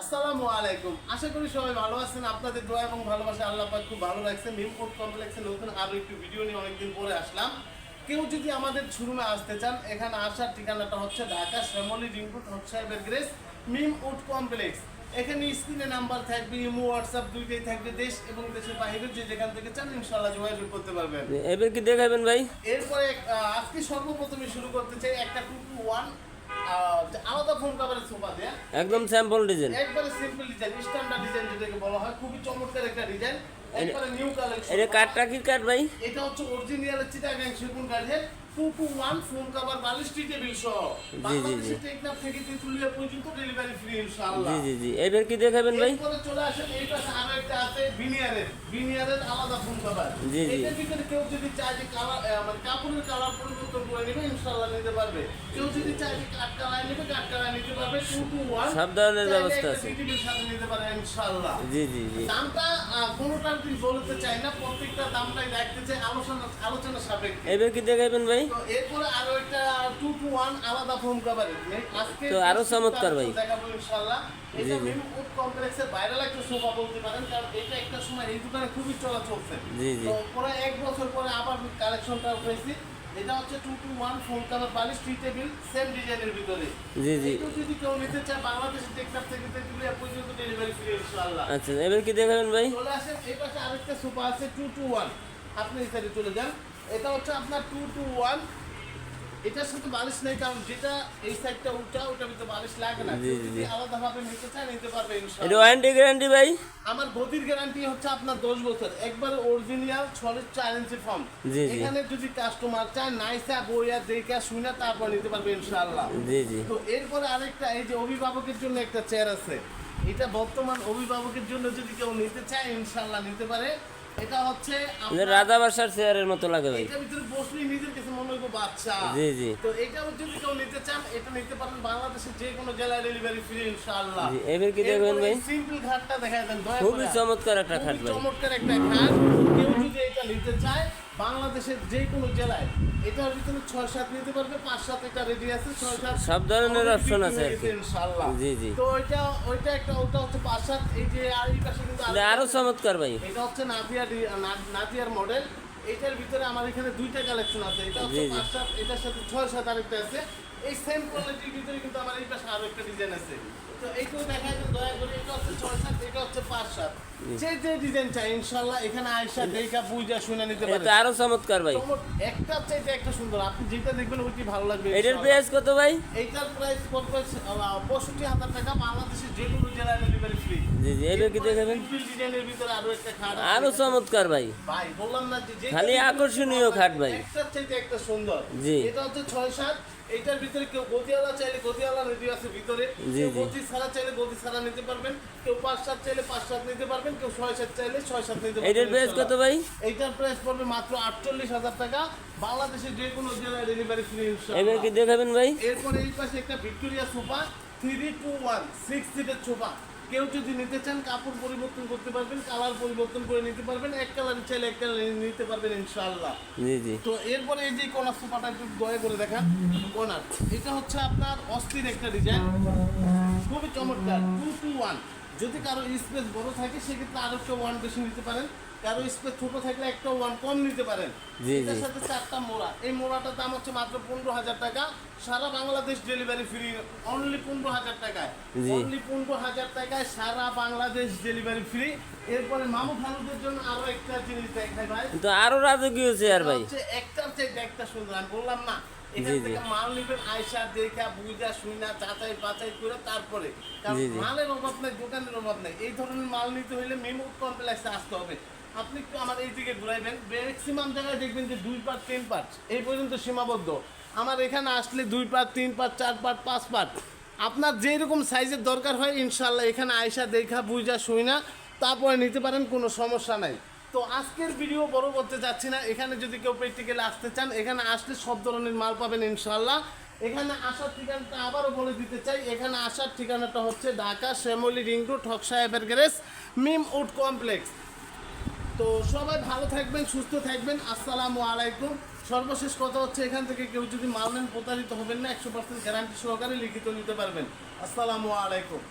আসসালামু আলাইকুম। আশা করি সবাই ভালো আছেন। আপনাদের দোয়া এবং ভালোবাসা আল্লাহ পাক খুব ভালো লাগছে মিমপুর কমপ্লেক্সে নতুন আরও একটু ভিডিও নিয়ে অনেকদিন পরে আসলাম। কেউ যদি আমাদের শোরুমে আসতে চান এখানে আসার ঠিকানাটা হচ্ছে ঢাকা শ্যামলী রিংপুর হক সাহেবের গ্রেস মিম উড কমপ্লেক্স। এখানে স্ক্রিনে নাম্বার থাকবে ইমো হোয়াটসঅ্যাপ দুইটাই থাকবে দেশ এবং দেশের বাইরে যে যেখান থেকে চান ইনশাল্লাহ যোগাযোগ করতে পারবেন। এবার কি দেখাবেন ভাই? এরপরে আজকে সর্বপ্রথমে শুরু করতে চাই একটা টু ওয়ান আলাদা ফোন কাভারের সোফা দেয়া। একদম স্যাম্পল ডিজাইন একবারে সিম্পল ডিজাইন স্ট্যান্ডার্ড ডিজাইন যেটাকে বলা হয় খুবই চমৎকার একটা ডিজাইন একবারে নিউ কালেকশন এটা কাঠটা কি কাঠ ভাই? এটা হচ্ছে অরিজিনাল চিটাগাং সেগুন কাঠের two two one phone cover বালিশটি table সহ। জি, জি। বাংলাদেশের টেকনাফ থেকে তেঁতুলিয়া পর্যন্ত ডেলিভারি ফ্রি ইনশাআল্লাহ। জি জি জি। এবার কি দেখাবেন ভাই? এরপরে চলে আসেন এই পাশে আরও একটা আছে ভিনিয়ারের ভিনিয়ারের আলাদা ফোন কভার জি, জি। এটার ভিতরে কেউ যদি চায় যে কালার মানে কাপড়ের কালার পরিবর্তন করে নেবে ইনশাআল্লাহ নিতে পারবে। কেউ যদি চায় যে কালার নেবে কালার নিতে পারবে। সব ধরনের ব্যবস্থা আছে। সাথে নিতে ইনশাআল্লাহ। জি জি জি। দামটা কোনোটার বলতে চাই না প্রত্যেকটা দামটাই দেখতে চাই আলোচনা আলোচনা সাপেক্ষে। এবার কি দেখাবেন ভাই? আজকে তো আরও চমৎকার ভাই। জি, জি। এক বছর পরে আবার কালেকশনটা উঠেছি এটা হচ্ছে two two one phone cover বালিশ টি টেবিল সেম ডিজাইনের ভিতরে। জি, জি। একটু যদি কেউ নিতে চায় বাংলাদেশের টেকনাফ থেকে তেতুলিয়া পর্যন্ত ডেলিভারি ফ্রি ইনশাআল্লাহ। আচ্ছা এবার কি দেখাবেন ভাই? চলে আসেন এই পাশে আরেকটা সোফা আছে টু টু ওয়ান আপনি এই সাইডে চলে যান। এটা হচ্ছে আপনার টু টু ওয়ান এটার সাথে বালিশ নেই কারণ যেটা এই সাইডটা উল্টা ওটার ভিতরে বালিশ লাগে না। যদি জি। আলাদাভাবে নিতে চায় নিতে পারবে এটা ইনশাআল্লাহ ওয়ারেন্টি গ্যারান্টি ভাই? আমার গদির গ্যারান্টি হচ্ছে আপনার দশ বছর। একবার অরিজিনাল ছলের চার ইঞ্চি ফর্ম জি, জি। এখানে যদি কাস্টমার চায় নাইসা বইয়া দেখা শুনে তারপর নিতে পারবে ইনশাআল্লাহ। জি জি। তো এরপরে আরেকটা এই যে অভিভাবকের জন্য একটা চেয়ার আছে। এটা বর্তমান অভিভাবকের জন্য যদি কেউ নিতে চায় ইনশাল্লাহ নিতে পারে। এটা হচ্ছে রাজা বাসার চেয়ারের মতো লাগে ভাই। এটার ভিতরে বসলেই নিজের কাছে মনে বাচ্চা। জি, জি। তো এটা যদি কেউ নিতে চান এটা নিতে পারেন বাংলাদেশের যে কোনো জেলায় ডেলিভারি ফ্রি ইনশাআল্লাহ। জি, এবার কি দেখবেন ভাই? সিম্পল ঘাটটা দেখা দেন খুবই চমৎকার একটা খাট ভাই। চমৎকার একটা ঘাট কেউ যদি এটা নিতে চায় বাংলাদেশের যে কোনো জেলায় এটার ভিতরে ছয় সাত নিতে পারবে পাঁচ সাত এটা রেডি আছে ছয় সাত সব ধরনের অপশন আছে ইনশাআল্লাহ। জি, জি। তো ওইটা ওইটা একটা ওটা হচ্ছে পাঁচ সাত এই যে আর এই পাশে কিন্তু আরও চমৎকার ভাই। এটা হচ্ছে নাদিয়ার নাদিয়ার মডেল এটার ভিতরে আমার এখানে দুইটা কালেকশন আছে। এটা হচ্ছে। পাঁচ সাত এটার সাথে ছয় সাত আরেকটা আছে। এই সেম কোয়ালিটির ভিতরে কিন্তু আমার এই পাশে আরও একটা ডিজাইন আছে। তো এইটাও দেখা যায় দয়া করে এটা হচ্ছে ছয় সাত এটা হচ্ছে পাঁচ সাত। যে যে ডিজাইন চাই এখানে আয়সা দেখা বুঝা শুনে নিতে এটা পারেন আরও চমৎকার ভাই। একটা চাইতে একটা সুন্দর। আপনি যেটা দেখবেন ওইটি ভালো লাগবে এটার। প্রাইস কত ভাই? এইটার প্রাইস পড়বে পঁয়ষট্টি হাজার টাকা। বাংলাদেশের যে কোনো জেলায় ডেলিভারি ফ্রি জি জি এবার কি দেখাবেন? ডিজাইনের ভিতরে আরও একটা খাট আরও চমৎকার ভাই। ভাই বললাম না যে- খালি আকর্ষণীয় খাট ভাই। একটা সুন্দর। জি। এটা হচ্ছে ছয় সাত এটার ভিতরে কেউ গদিওয়ালা চাইলে গদিওয়ালা রেডি আছে ভিতরে। কেউ গদি ছাড়া চাইলে গদি ছাড়া নিতে পারবেন। কেউ পাঁচ সাত চাইলে পাঁচ সাত নিতে পারবেন। কেউ ছয় সাত চাইলে ছয় সাত নিতে পারবেন এটার প্রাইস কত ভাই? এইটার প্রাইস পড়বে মাত্র আটচল্লিশ হাজার টাকা। বাংলাদেশের যে কোনো জেলায় ডেলিভারি ফ্রি এবার কি দেখাবেন ভাই? এরপরে এই পাশে একটা Victoria sofa three two one six সিটের সোফা কেউ যদি নিতে চান কাপড় পরিবর্তন করতে পারবেন কালার পরিবর্তন করে নিতে পারবেন এক কালার চাইলে এক কালার নিতে পারবেন ইনশাআল্লাহ। জি জি। তো এরপরে এই যে কোনার সোফাটা একটু দয়া করে দেখান কোনার। এটা হচ্ছে আপনার অস্থির একটা ডিজাইন খুবই চমৎকার টু টু ওয়ান যদি কারও স্পেস বড় থাকে সেক্ষেত্রে আরও একটা ওয়ান বেশি নিতে পারেন। কারও স্পেস ছোট থাকলে একটা ওয়ান কম নিতে পারেন। এটার সাথে চারটা মোড়া। এই মোড়াটার দাম হচ্ছে মাত্র পনেরো হাজার টাকা। সারা বাংলাদেশ ডেলিভারি ফ্রি অনলি পনেরো হাজার টাকায়। অনলি পনেরো হাজার টাকায় সারা বাংলাদেশ ডেলিভারি ফ্রি এরপরে মামু খালুদের জন্য আরও একটা জিনিস দেখাই ভাই। তো আরও রাজকীয় চেয়ার ভাই। একটার চাইতে একটা সুন্দর। আমি বললাম না এখান। থেকে মাল নিবেন আয়সা দেখা বুঝা শুইনা যাচাই বাছাই করে তারপরে। মালের অভাব নেই দোকানের অভাব নেই। এই ধরনের মাল নিতে হলে মেমো কমপ্লেক্সে আসতে হবে। আপনি একটু আমার এই দিকে ঘুরাইবেন ম্যাক্সিমাম জায়গায় দেখবেন যে দুই পার্ট তিন পার্ট এই পর্যন্ত সীমাবদ্ধ। আমার এখানে আসলে দুই পার্ট তিন পার্ট চার পার্ট পাঁচ পার্ট। আপনার যেই রকম সাইজের দরকার হয় ইনশাল্লাহ এখানে আয়সা দেখা বুঝা শুই না তারপরে নিতে পারেন কোনো সমস্যা নাই। তো আজকের ভিডিও বড় করতে যাচ্ছি না। এখানে যদি কেউ প্র্যাকটিক্যালে আসতে চান, এখানে আসলে সব ধরনের মাল পাবেন ইনশাল্লাহ এখানে আসার ঠিকানাটা আবারও বলে দিতে চাই। এখানে আসার ঠিকানাটা হচ্ছে ঢাকা শ্যামলি রিং রোড, হক সাহেবের গ্যারেজ, মিম উড কমপ্লেক্স। তো সবাই ভালো থাকবেন, সুস্থ থাকবেন। আসসালামু আলাইকুম। সর্বশেষ কথা হচ্ছে, এখান থেকে কেউ যদি মাল নেন, প্রতারিত হবেন না। একশো পার্সেন্ট গ্যারান্টি সহকারে লিখিত নিতে পারবেন। আসসালামু আলাইকুম।